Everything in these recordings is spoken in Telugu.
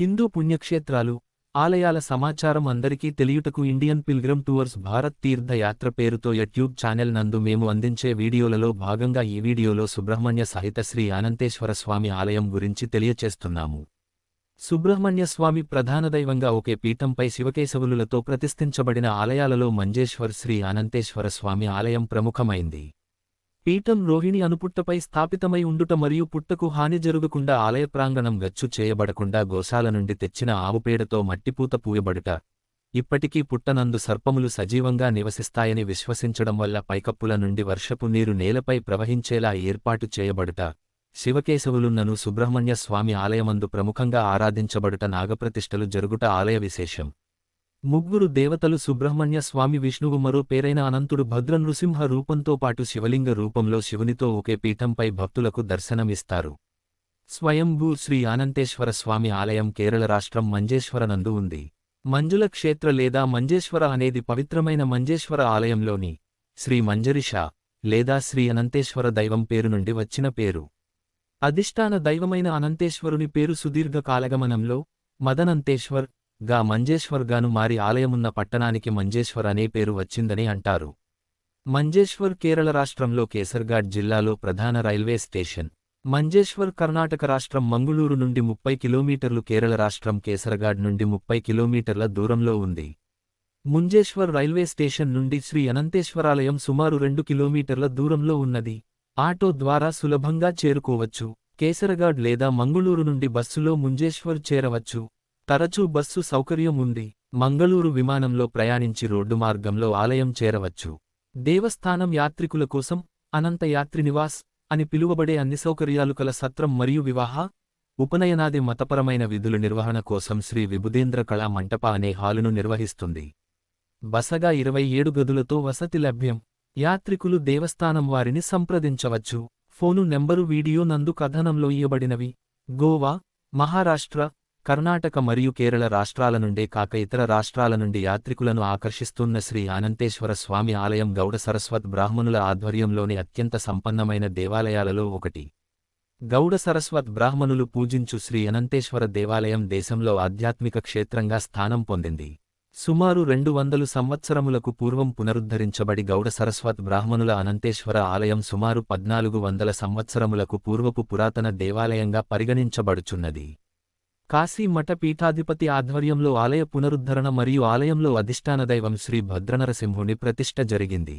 హిందూ పుణ్యక్షేత్రాలు ఆలయాల సమాచారం అందరికీ తెలియుటకు ఇండియన్ పిల్గ్రమ్ టూర్స్ భారత్ తీర్థయాత్ర పేరుతో యూట్యూబ్ ఛానల్ నందు మేము అందించే వీడియోలలో భాగంగా ఈ వీడియోలో సుబ్రహ్మణ్య సహిత శ్రీ అనంతేశ్వర స్వామి ఆలయం గురించి తెలియచేస్తున్నాము. సుబ్రహ్మణ్య స్వామి ప్రధాన దైవంగా ఒకే పీఠంపై శివకేశవులులతో ప్రతిష్ఠించబడిన ఆలయాలలో మంజేశ్వర్ శ్రీ అనంతేశ్వర స్వామి ఆలయం ప్రముఖమైంది. పీఠం రోహిణి అనుపుట్టపై స్థాపితమై ఉండుట మరియు పుట్టకు హాని జరుగుకుండా ఆలయ ప్రాంగణం గచ్చు చేయబడకుండా గోశాల నుండి తెచ్చిన ఆవుపేడతో మట్టిపూత పూయబడుట. ఇప్పటికీ పుట్టనందు సర్పములు సజీవంగా నివసిస్తాయని విశ్వసించడం వల్ల పైకప్పుల నుండి వర్షపు నీరు నేలపై ప్రవహించేలా ఏర్పాటు చేయబడుట. శివకేశవులున్నను సుబ్రహ్మణ్య స్వామి ఆలయమందు ప్రముఖంగా ఆరాధించబడుట నాగప్రతిష్ఠలు జరుగుట ఆలయ విశేషం. ముగ్గురు దేవతలు సుబ్రహ్మణ్య స్వామి విష్ణువు మరో పేరైన అనంతుడు భద్ర నృసింహ రూపంతో పాటు శివలింగ రూపంలో శివునితో ఒకే పీఠంపై భక్తులకు దర్శనమిస్తారు. స్వయంభూ శ్రీ అనంతేశ్వర స్వామి ఆలయం కేరళ రాష్ట్రం మంజేశ్వరనందు ఉంది. మంజుల క్షేత్ర లేదా మంజేశ్వర అనేది పవిత్రమైన మంజేశ్వర ఆలయంలోని శ్రీ మంజరిష లేదా శ్రీ అనంతేశ్వర దైవం పేరు నుండి వచ్చిన పేరు. అధిష్టాన దైవమైన అనంతేశ్వరుని పేరు సుదీర్ఘ కాలగమనంలో మదనంతేశ్వర్ గా మంజేశ్వర్ గాను మారి ఆలయమున్న పట్టణానికి మంజేశ్వర్ అనే పేరు వచ్చిందని అంటారు. మంజేశ్వర్ కేరళ రాష్ట్రంలో కేసర్ఘాట్ జిల్లాలో ప్రధాన రైల్వే స్టేషన్. మంజేశ్వర్ కర్ణాటక రాష్ట్రం మంగుళూరు నుండి ముప్పై కిలోమీటర్లు కేరళ రాష్ట్రం కేసరఘాట్ నుండి ముప్పై కిలోమీటర్ల దూరంలో ఉంది. ముంజేశ్వర్ రైల్వే స్టేషన్ నుండి శ్రీ అనంతేశ్వరాలయం సుమారు రెండు కిలోమీటర్ల దూరంలో ఉన్నది. ఆటో ద్వారా సులభంగా చేరుకోవచ్చు. కేసరగాడ్ లేదా మంగుళూరు నుండి బస్సులో ముంజేశ్వర్ చేరవచ్చు. తరచూ బస్సు సౌకర్యం ఉంది. మంగళూరు విమానంలో ప్రయాణించి రోడ్డు మార్గంలో ఆలయం చేరవచ్చు. దేవస్థానం యాత్రికుల కోసం అనంత యాత్రి నివాస్ అని పిలువబడే అన్ని సౌకర్యాలు కల సత్రం మరియు వివాహ ఉపనయనాది మతపరమైన విధుల నిర్వహణ కోసం శ్రీ విభుదేంద్ర కళా మంటప అనే హాలును నిర్వహిస్తుంది. బసగా ఇరవై ఏడు గదులతో వసతి లభ్యం. యాత్రికులు దేవస్థానం వారిని సంప్రదించవచ్చు. ఫోను నెంబరు వీడియో నందు కథనంలో ఇయ్యబడినవి. గోవా మహారాష్ట్ర కర్ణాటక మరియు కేరళ రాష్ట్రాల నుండే కాక ఇతర రాష్ట్రాల నుండి యాత్రికులను ఆకర్షిస్తున్న శ్రీ అనంతేశ్వర స్వామి ఆలయం గౌడ సరస్వత్ బ్రాహ్మణుల ఆధ్వర్యంలోని అత్యంత సంపన్నమైన దేవాలయాలలో ఒకటి. గౌడ సరస్వత్ బ్రాహ్మణులు పూజించు శ్రీ అనంతేశ్వర దేవాలయం దేశంలో ఆధ్యాత్మిక క్షేత్రంగా స్థానం పొందింది. సుమారు రెండు వందలు సంవత్సరములకు పూర్వం పునరుద్ధరించబడి గౌడ సరస్వత్ బ్రాహ్మణుల అనంతేశ్వర ఆలయం సుమారు పద్నాలుగు వందల సంవత్సరములకు పూర్వపు పురాతన దేవాలయంగా పరిగణించబడుచున్నది. కాశీ మఠ పీఠాధిపతి ఆధ్వర్యంలో ఆలయ పునరుద్ధరణ మరియు ఆలయంలో అధిష్టాన దైవం శ్రీ భద్రనరసింహుని ప్రతిష్ఠ జరిగింది.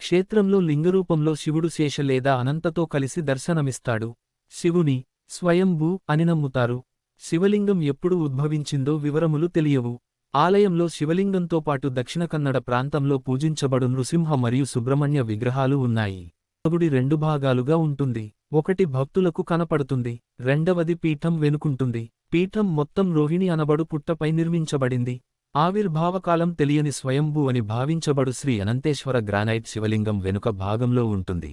క్షేత్రంలో లింగరూపంలో శివుడు శేష లేదా అనంతతో కలిసి దర్శనమిస్తాడు. శివుని స్వయంభూ అని నమ్ముతారు. శివలింగం ఎప్పుడు ఉద్భవించిందో వివరములు తెలియవు. ఆలయంలో శివలింగంతో పాటు దక్షిణ కన్నడ ప్రాంతంలో పూజించబడు నృసింహ మరియు సుబ్రహ్మణ్య విగ్రహాలు ఉన్నాయి. గుడి రెండు భాగాలుగా ఉంటుంది. ఒకటి భక్తులకు కనపడుతుంది. రెండవది పీఠం వెనుకుంటుంది. పీఠం మొత్తం రోహిణి అనబడు పుట్టపై నిర్మించబడింది. ఆవిర్భావకాలం తెలియని స్వయంభూ అని భావించబడు శ్రీ అనంతేశ్వర గ్రానైట్ శివలింగం వెనుక భాగంలో ఉంటుంది.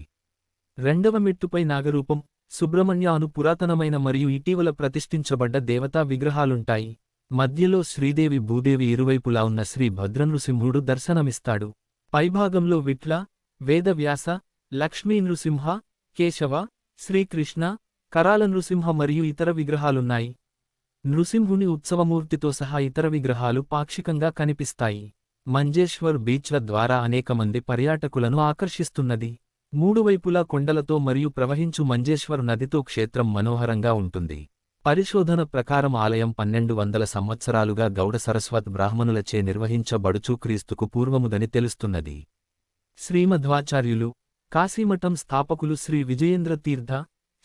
రెండవ మెట్టుపై నాగరూపం సుబ్రహ్మణ్య అను పురాతనమైన మరియు ఇటీవల ప్రతిష్ఠించబడ్డ దేవతా విగ్రహాలుంటాయి. మధ్యలో శ్రీదేవి భూదేవి ఇరువైపులా ఉన్న శ్రీ భద్రనృసింహుడు దర్శనమిస్తాడు. పైభాగంలో విట్ల వేదవ్యాస లక్ష్మీ నృసింహ కేశవ శ్రీకృష్ణ కరాల నృసింహ మరియు ఇతర విగ్రహాలున్నాయి. నృసింహుని ఉత్సవమూర్తితో సహా ఇతర విగ్రహాలు పాక్షికంగా కనిపిస్తాయి. మంజేశ్వర్ బీచ్ల ద్వారా అనేక మంది పర్యాటకులను ఆకర్షిస్తున్నది. మూడు వైపులా కొండలతో మరియు ప్రవహించు మంజేశ్వర్ నదితో క్షేత్రం మనోహరంగా ఉంటుంది. పరిశోధన ప్రకారం ఆలయం పన్నెండు వందల సంవత్సరాలుగా గౌడ సరస్వత్ బ్రాహ్మణులచే నిర్వహించబడుచూ క్రీస్తుకు పూర్వముదని తెలుస్తున్నది. శ్రీమధ్వాచార్యులు కాశీమఠం స్థాపకులు శ్రీ విజయేంద్ర తీర్థ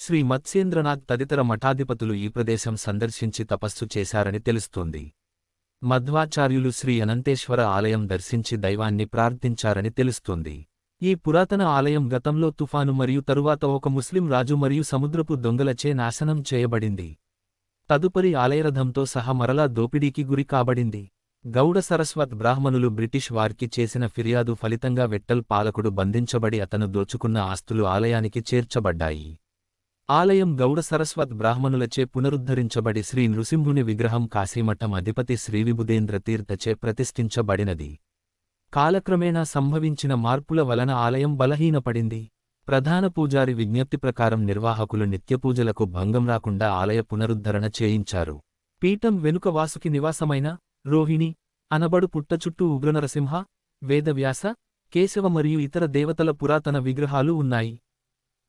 శ్రీ మత్స్యేంద్రనాథ్ తదితర మఠాధిపతులు ఈ ప్రదేశం సందర్శించి తపస్సు చేశారని తెలుస్తోంది. మధ్వాచార్యులు శ్రీ అనంతేశ్వర ఆలయం దర్శించి దైవాన్ని ప్రార్థించారని తెలుస్తోంది. ఈ పురాతన ఆలయం గతంలో తుఫాను మరియు తరువాత ఒక ముస్లిం రాజు మరియు సముద్రపు దొంగలచే నాశనం చేయబడింది. తదుపరి ఆలయరథంతో సహా మరలా దోపిడీకి గురి కాబడింది. గౌడ సరస్వత్ బ్రాహ్మణులు బ్రిటిష్ వారికి చేసిన ఫిర్యాదు ఫలితంగా వెట్టల్ పాలకుడు బంధించబడి అతను దోచుకున్న ఆస్తులు ఆలయానికి చేర్చబడ్డాయి. ఆలయం గౌడ సరస్వత్ బ్రాహ్మణులచే పునరుద్ధరించబడి శ్రీ నృసింహుని విగ్రహం కాశీమఠం అధిపతి శ్రీవిబుదేంద్ర తీర్థచే ప్రతిష్ఠించబడినది. కాలక్రమేణా సంభవించిన మార్పుల వలన ఆలయం బలహీనపడింది. ప్రధాన పూజారి విజ్ఞప్తి ప్రకారం నిర్వాహకులు నిత్యపూజలకు భంగం రాకుండా ఆలయ పునరుద్ధరణ చేయించారు. పీఠం వెనుక వాసుకి నివాసమైన రోహిణి అనబడు పుట్ట చుట్టూ ఉగ్రనరసింహ వేదవ్యాస కేశవ మరియు ఇతర దేవతల పురాతన విగ్రహాలు ఉన్నాయి.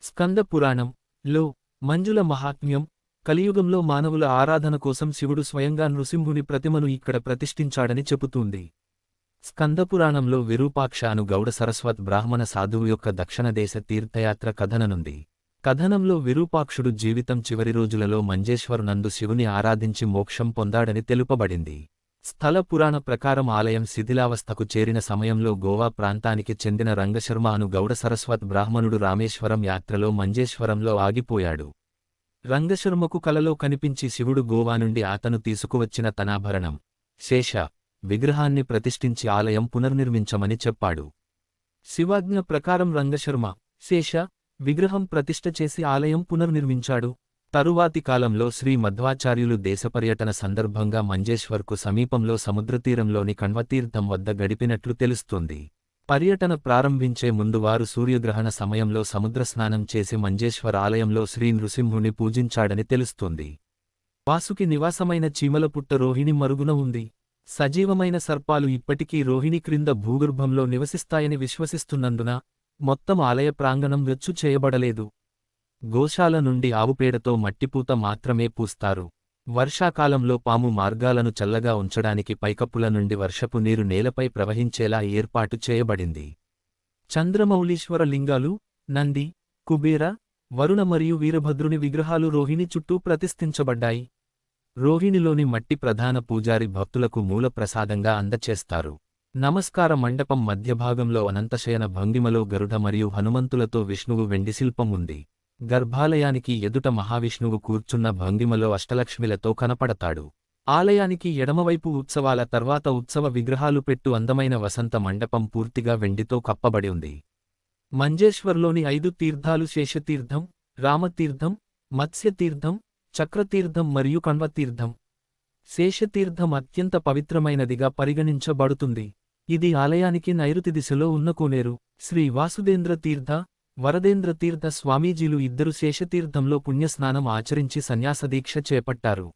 స్కంద పురాణం లో మంజుల మహాత్మ్యం కలియుగంలో మానవుల ఆరాధన కోసం శివుడు స్వయంగా నృసింహుని ప్రతిమను ఇక్కడ ప్రతిష్ఠించాడని చెబుతుంది. స్కందపురాణంలో విరూపాక్ష అను గౌడ సరస్వత్ బ్రాహ్మణ సాధువు యొక్క దక్షిణదేశ తీర్థయాత్ర కథననుంది కథనంలో విరూపాక్షుడు జీవితం చివరి రోజులలో మంజేశ్వరునందు శివుని ఆరాధించి మోక్షం పొందాడని తెలుపబడింది. స్థల పురాణ ప్రకారం ఆలయం శిథిలావస్థకు చేరిన సమయంలో గోవా ప్రాంతానికి చెందిన రంగశర్మ అను గౌడ సరస్వత్ బ్రాహ్మణుడు రామేశ్వరం యాత్రలో మంజేశ్వరంలో ఆగిపోయాడు. రంగశర్మకు కలలో కనిపించి శివుడు గోవా నుండి అతను తీసుకువచ్చిన తనాభరణం. శేష విగ్రహాన్ని ప్రతిష్ఠించి ఆలయం పునర్నిర్మించమని చెప్పాడు. శివాజ్ఞ ప్రకారం రంగశర్మ శేష విగ్రహం ప్రతిష్ఠ చేసి ఆలయం పునర్నిర్మించాడు. తరువాతి కాలంలో శ్రీ మధ్వాచార్యులు దేశపర్యటన సందర్భంగా మంజేశ్వర్కు సమీపంలో సముద్రతీరంలోని కణ్వతీర్థం వద్ద గడిపినట్లు తెలుస్తుంది. పర్యటన ప్రారంభించే ముందు వారు సూర్యగ్రహణ సమయంలో సముద్రస్నానం చేసి మంజేశ్వర్ ఆలయంలో శ్రీ నృసింహుని పూజించాడని తెలుస్తుంది. వాసుకి నివాసమైన చీమలపుట్ట రోహిణి మరుగున ఉంది. సజీవమైన సర్పాలు ఇప్పటికీ రోహిణి క్రింద భూగర్భంలో నివసిస్తాయని విశ్వసిస్తున్నందున మొత్తం ఆలయ ప్రాంగణం వెచ్చు చేయబడలేదు. గోశాల నుండి ఆవుపేడతో మట్టిపూత మాత్రమే పూస్తారు. వర్షాకాలంలో పాము మార్గాలను చల్లగా ఉంచడానికి పైకప్పుల నుండి వర్షపు నీరు నేలపై ప్రవహించేలా ఏర్పాటు చేయబడింది. చంద్రమౌళీశ్వర లింగాలు నంది కుబేర వరుణ మరియు వీరభద్రుని విగ్రహాలు రోహిణి చుట్టూ ప్రతిష్ఠించబడ్డాయి. రోహిణిలోని మట్టి ప్రధాన పూజారి భక్తులకు మూల ప్రసాదంగా అందచేస్తారు. నమస్కార మండపం మధ్యభాగంలో అనంతశయన భంగిమలో గరుడ మరియు హనుమంతులతో విష్ణువు వెండిశిల్పం ఉంది. గర్భాలయానికి ఎదుట మహావిష్ణువు కూర్చున్న భంగిమలో అష్టలక్ష్మిలతో కనపడతాడు. ఆలయానికి ఎడమవైపు ఉత్సవాల తర్వాత ఉత్సవ విగ్రహాలు పెట్టు అందమైన వసంత మండపం పూర్తిగా వెండితో కప్పబడి ఉంది. మంజేశ్వర్లోని ఐదు తీర్థాలు శేషతీర్థం రామతీర్థం మత్స్యతీర్థం చక్రతీర్థం మరియు కణ్వతీర్థం. శేషతీర్థం అత్యంత పవిత్రమైనదిగా పరిగణించబడుతుంది. ఇది ఆలయానికి నైరుతి దిశలో ఉన్న కోనేరు. శ్రీ వాసుదేంద్ర తీర్థ వరదేంద్ర తీర్థ స్వామీజీలు ఇద్దరు శేషతీర్థంలో పుణ్యస్నానం ఆచరించి సన్యాసదీక్ష చేపట్టారు.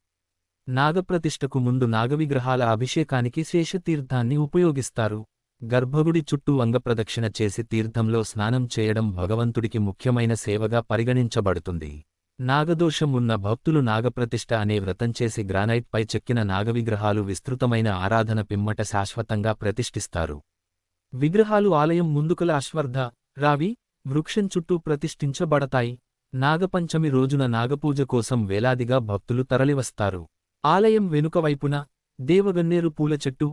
నాగప్రతిష్ఠకు ముందు నాగవిగ్రహాల అభిషేకానికి శేషతీర్థాన్ని ఉపయోగిస్తారు. గర్భగుడి చుట్టూ అంగప్రదక్షిణ చేసి తీర్థంలో స్నానం చేయడం భగవంతుడికి ముఖ్యమైన సేవగా పరిగణించబడుతుంది. నాగదోషం ఉన్న భక్తులు నాగప్రతిష్ఠ అనే వ్రతం చేసి గ్రానైట్పై చెక్కిన నాగవిగ్రహాలు విస్తృతమైన ఆరాధన పిమ్మట శాశ్వతంగా ప్రతిష్ఠిస్తారు. విగ్రహాలు ఆలయం ముందుకల అశ్వర్ధ రావి వృక్షం చుట్టూ ప్రతిష్ఠించబడతాయి. నాగపంచమి రోజున నాగపూజ కోసం వేలాదిగా భక్తులు తరలివస్తారు. ఆలయం వెనుకవైపున దేవగన్నేరు పూల చెట్టు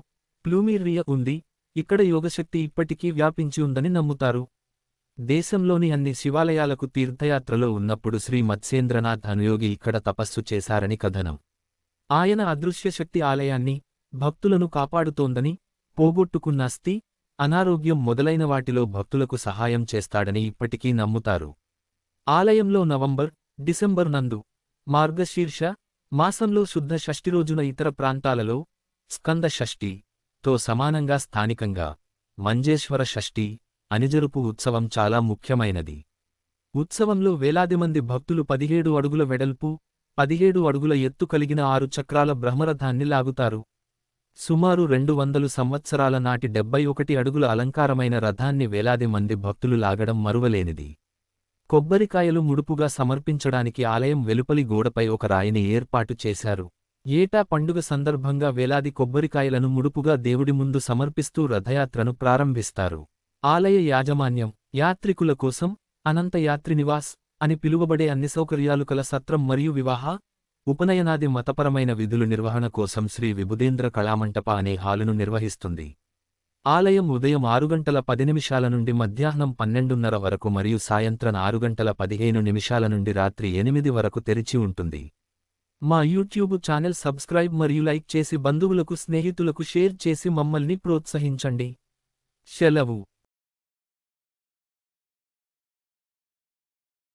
ప్లూమీర్రియ ఉంది. ఇక్కడ యోగశక్తి ఇప్పటికీ వ్యాపించి ఉందని నమ్ముతారు. దేశంలోని అన్ని శివాలయాలకు తీర్థయాత్రలో ఉన్నప్పుడు శ్రీ మత్స్యేంద్రనాథ్ అనుయోగి ఇక్కడ తపస్సు చేశారని కథనం. ఆయన అదృశ్యశక్తి ఆలయాన్ని భక్తులను కాపాడుతోందని పోగొట్టుకున్న అస్థి అనారోగ్యం మొదలైన వాటిలో భక్తులకు సహాయం చేస్తాడని ఇప్పటికీ నమ్ముతారు. ఆలయంలో నవంబర్ డిసెంబర్ నందు మార్గశీర్ష మాసంలో శుద్ధ షష్ఠి రోజున ఇతర ప్రాంతాలలో స్కంద షష్ఠి తో సమానంగా స్థానికంగా మంజేశ్వర షష్ఠి అనిజరుపు ఉత్సవం చాలా ముఖ్యమైనది. ఉత్సవంలో వేలాది మంది భక్తులు పదిహేడు అడుగుల వెడల్పు పదిహేడు అడుగుల ఎత్తు కలిగిన ఆరు చక్రాల బ్రహ్మరథాన్ని లాగుతారు. సుమారు రెండు వందలు సంవత్సరాల నాటి డెబ్బై ఒకటి అడుగుల అలంకారమైన రథాన్ని వేలాది మంది భక్తులు లాగడం మరువలేనిది. కొబ్బరికాయలు ముడుపుగా సమర్పించడానికి ఆలయం వెలుపలి గోడపై ఒక రాయిని ఏర్పాటు చేశారు. ఏటా పండుగ సందర్భంగా వేలాది కొబ్బరికాయలను ముడుపుగా దేవుడి ముందు సమర్పిస్తూ రథయాత్రను ప్రారంభిస్తారు. ఆలయ యాజమాన్యం యాత్రికుల కోసం అనంత యాత్రి నివాస్ అని పిలువబడే అన్ని సౌకర్యాలు కల సత్రం మరియు వివాహ ఉపనయనాది మతపరమైన విధులు నిర్వహణ కోసం శ్రీ విభుదేంద్ర కళామంటప అనే హాలును నిర్వహిస్తుంది. ఆలయం ఉదయం ఆరు గంటల పది నిమిషాల నుండి మధ్యాహ్నం పన్నెండున్నర వరకు మరియు సాయంత్రం ఆరు గంటల పదిహేను నిమిషాల నుండి రాత్రి ఎనిమిది వరకు తెరిచి ఉంటుంది. మా యూట్యూబ్ ఛానల్ సబ్స్క్రైబ్ మరియు లైక్ చేసి బంధువులకు స్నేహితులకు షేర్ చేసి మమ్మల్ని ప్రోత్సహించండి. సెలవు.